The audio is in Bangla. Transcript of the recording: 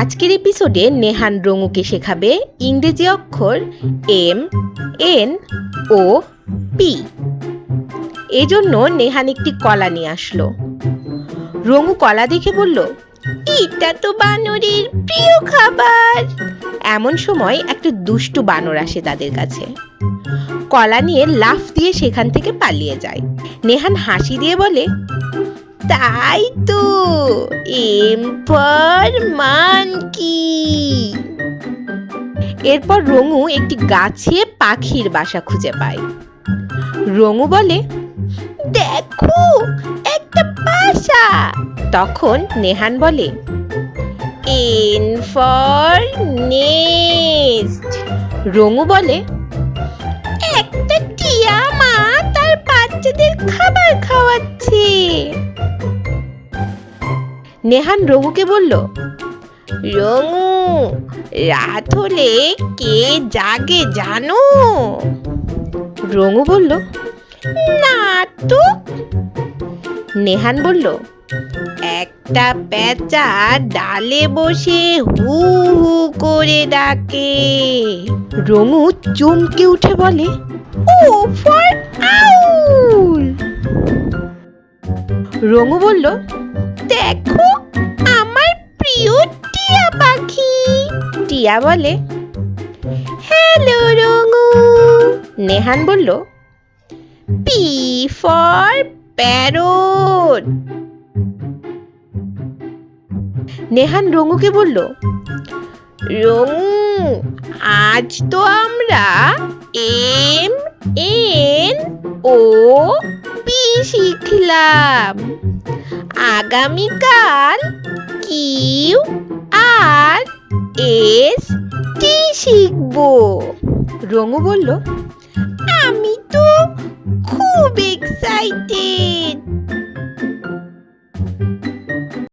আজকের এপিসোডে নেহান রঙুকে শেখাবে ইংরেজি অক্ষর এম, এন, ও, পি। এজন্য নেহান একটি কলা নিয়ে আসলো। রঙু কলা দেখে বলল, এটা তো বানরের প্রিয় খাবার। এমন সময় একটা দুষ্টু বানর আসে তাদের কাছে। কলা নিয়ে লাফ দিয়ে সেখান থেকে পালিয়ে যায়। নেহান হাসি দিয়ে বলে তাই তো। এম ফর মানকি এরপর রঙু একটি গাছে পাখির বাসা খুঁজে পায়। রঙু বলে, দেখো, একটা বাসা। তখন নেহান বলে এন ফর নেস্ট রঙু বলে, একটা টিয়া মা তার বাচ্চাদের খাবার খাওয়াচ্ছে। নেহান রঙুকে বলল রঙু রাত হলে কে জাগে জানো? রঙু বলল, না তো। নেহান বলল, একটা পেঁচা ডালে বসে হু হু করে ডাকে। রঙু চমকে উঠে বলে ও ফর আউল! রঙু বলল দেখো, আমার প্রিয় টিয়া পাখি। টিয়া বলে, হ্যালো রঙু। নেহান বলল, পি ফর প্যারট। নেহান রঙুকে বলল, রঙু, আজ তো আমরা এম এন ও শিখলাম। আগামীকাল কিউ আর এস টি শিখব। রঙু বলল আমি তো খুব এক্সাইটেড